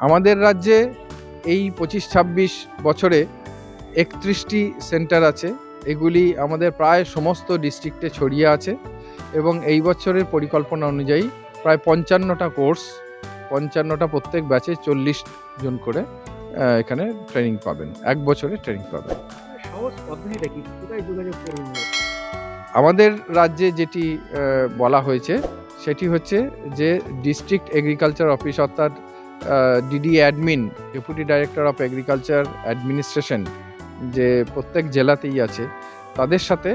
আমাদের রাজ্যে এই পঁচিশ ছাব্বিশ বছরে একত্রিশটি সেন্টার আছে। এগুলি আমাদের প্রায় সমস্ত ডিস্ট্রিক্টে ছড়িয়ে আছে এবং এই বছরের পরিকল্পনা অনুযায়ী প্রায় পঞ্চান্নটা কোর্স পঞ্চান্নটা প্রত্যেক ব্যাচে চল্লিশ জন করে এখানে ট্রেনিং পাবেন। এক বছরে ট্রেনিং পাবেন। আমাদের রাজ্যে যেটি বলা হয়েছে সেটি হচ্ছে যে ডিস্ট্রিক্ট এগ্রিকালচার অফিস অর্থাৎ DD admin deputy director of agriculture administration যে প্রত্যেক জেলাতেই আছে তাদের সাথে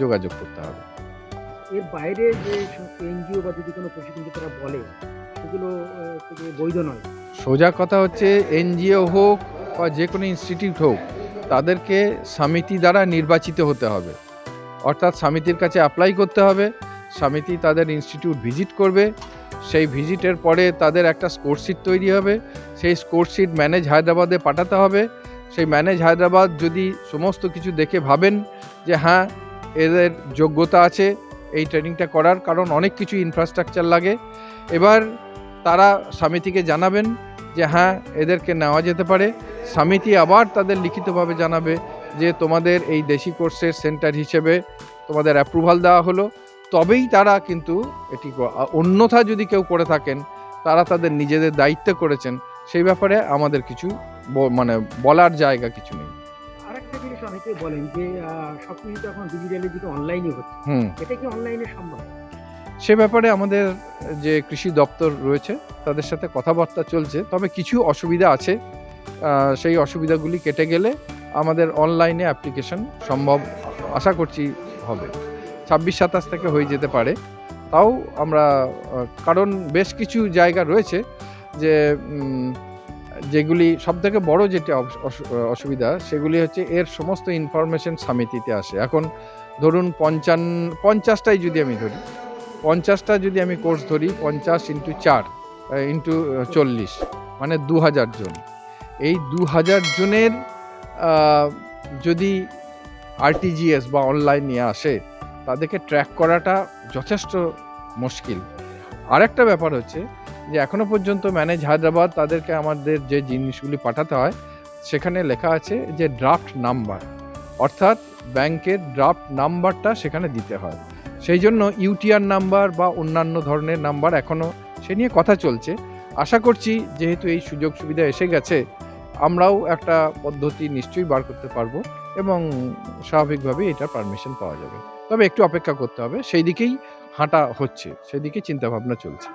যোগাযোগ করতে হবে। এর বাইরে যে এনজিও বা যদি কোনো প্রশিক্ষণ তারা বলে সেগুলো বৈধ নয়। সোজা কথা হচ্ছে এনজিও হোক বা যে কোনো ইনস্টিটিউট হোক তাদেরকে সমিতি দ্বারা নির্বাচিত হতে হবে। অর্থাৎ সমিতির কাছে অ্যাপ্লাই করতে হবে সমিতি তাদের ইনস্টিটিউট ভিজিট করবে। সেই ভিজিটের পরে তাদের একটা স্কোরশিট তৈরি হবে। সেই স্কোরশিট ম্যানেজ হায়দ্রাবাদে পাঠাতে হবে। সেই ম্যানেজ হায়দ্রাবাদ যদি সমস্ত কিছু দেখে ভাবেন যে হ্যাঁ এদের যোগ্যতা আছে, এই ট্রেনিংটা করার কারণ অনেক কিছু ইনফ্রাস্ট্রাকচার লাগে। এবার তারা সমিতিকে জানাবেন যে হ্যাঁ এদেরকে নেওয়া যেতে পারে। সমিতি আবার তাদের লিখিতভাবে জানাবে যে, তোমাদের এই দেশি কোর্সের সেন্টার হিসেবে তোমাদের অ্যাপ্রুভাল দেওয়া হলো। তবেই তারা কিন্তু এটি অন্যথা যদি কেউ করে থাকেন তারা তাদের নিজেদের দায়িত্ব করেছেন সেই ব্যাপারে আমাদের কিছু মানে বলার জায়গা কিছু নেই। আরেকটা জিনিস অনেকে বলেন যে সব কিছু তো এখন ডিজিটালের দিকে অনলাইনে হচ্ছে। হুম। এটা কি অনলাইনে সম্ভব? সে ব্যাপারে আমাদের যে কৃষি দপ্তর রয়েছে তাদের সাথে কথাবার্তা চলছে তবে কিছু অসুবিধা আছে। সেই অসুবিধাগুলি কেটে গেলে আমাদের অনলাইনে অ্যাপ্লিকেশন সম্ভব আশা করছি হবে। ছাব্বিশ সাতাশ থেকে হয়ে যেতে পারে। তাও আমরা কারণ বেশ কিছু জায়গা রয়েছে যে যেগুলি সবথেকে বড় যেটা অস- অস- অসুবিধা, সেগুলি হচ্ছে এর সমস্ত ইনফরমেশন সমিতিতে আসে। এখন ধরুন পঞ্চান্ন, পঞ্চাশটাই যদি আমি ধরি, পঞ্চাশটা যদি আমি কোর্স ধরি, পঞ্চাশ ইন্টু চার ইন্টু চল্লিশ মানে দু হাজার জন। এই দু হাজার জনের যদি আরটিজিএস বা অনলাইন নিয়ে আসে তাদেরকে ট্র্যাক করাটা যথেষ্ট মুশকিল। আরেকটা ব্যাপার হচ্ছে যে, এখনও পর্যন্ত ম্যানেজ হায়দ্রাবাদ তাদেরকে আমাদের যে জিনিসগুলি পাঠাতে হয়, সেখানে লেখা আছে যে ড্রাফট নাম্বার অর্থাৎ ব্যাংকের ড্রাফট নাম্বারটা সেখানে দিতে হয়। সেই জন্য ইউটিআর নাম্বার বা অন্যান্য ধরনের নাম্বার এখনও সে নিয়ে কথা চলছে। আশা করছি যেহেতু এই সুযোগ সুবিধা এসে গেছে, আমরাও একটা পদ্ধতি নিশ্চয়ই বার করতে পারব এবং স্বাভাবিকভাবেই এটা পারমিশন পাওয়া যাবে। তবে একটু অপেক্ষা করতে হবে। সেই দিকেই হাঁটা হচ্ছে সেদিকে চিন্তা ভাবনা চলছে।